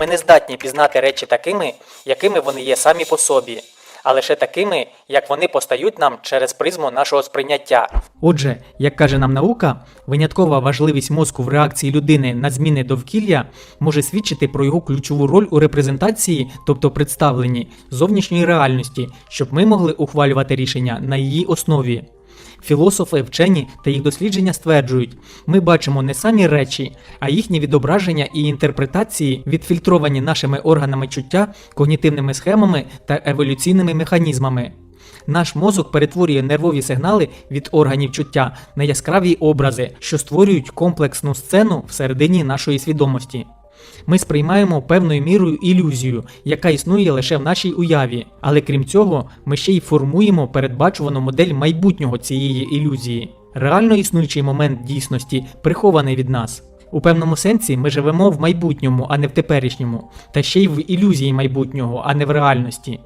Ми не здатні пізнати речі такими, якими вони є самі по собі, а лише такими, як вони постають нам через призму нашого сприйняття. Отже, як каже нам наука, виняткова важливість мозку в реакції людини на зміни довкілля може свідчити про його ключову роль у репрезентації, тобто представленні зовнішньої реальності, щоб ми могли ухвалювати рішення на її основі. Філософи, вчені та їх дослідження стверджують, ми бачимо не самі речі, а їхні відображення і інтерпретації, відфільтровані нашими органами чуття, когнітивними схемами та еволюційними механізмами. Наш мозок перетворює нервові сигнали від органів чуття на яскраві образи, що створюють комплексну сцену всередині нашої свідомості. Ми сприймаємо певною мірою ілюзію, яка існує лише в нашій уяві, але крім цього, ми ще й формуємо передбачувану модель майбутнього цієї ілюзії. Реально існуючий момент дійсності прихований від нас. У певному сенсі ми живемо в майбутньому, а не в теперішньому, та ще й в ілюзії майбутнього, а не в реальності.